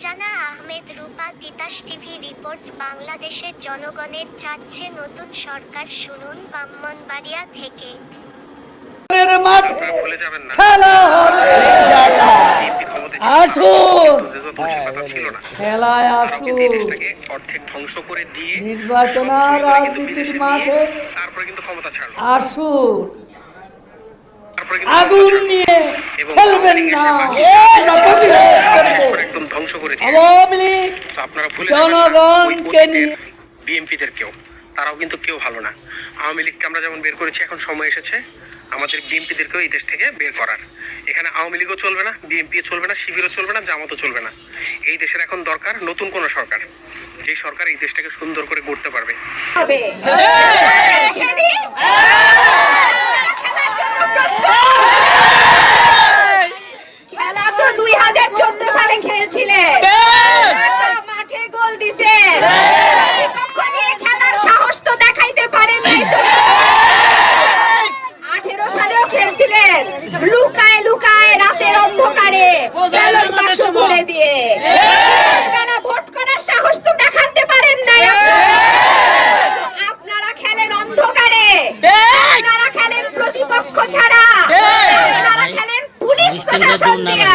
Farzana Ahmed Rupa Titas TV report বাংলাদেশের জনগণের চাচ্ছে নতুন সরকার শুনুন ব্রাহ্মণবাড়িয়া থেকে। খেলা হবে। আসুন। খেলায় আসুন। নির্বাচন রাজনীতির মাঠে। আসুন। আগুন নিয়ে খেলবেন না। করে দিয়ে আওয়ামী লীগ আপনারা ভুলে জনগণকে নিয়ে- বিএনপিদের কেউ তারাও কিন্তু কেউ ভালো না। আওয়ামী লীগকে আমরা যেমন বের করেছি এখন সময় এসেছে আমাদের বিএনপিদেরকেও এই দেশ থেকে বের করার। এখানে আওয়ামী লীগও চলবে না বিএনপি চলবে না শিবিরও চলবে না জামাতও চলবে না। এই দেশের এখন দরকার নতুন কোন সরকার। যে সরকার এই দেশটাকে সুন্দর করে গড়তে পারবে। প্রতিপক্ষ ছাড়া খেলেন পুলিশ প্রশাসন দিয়া।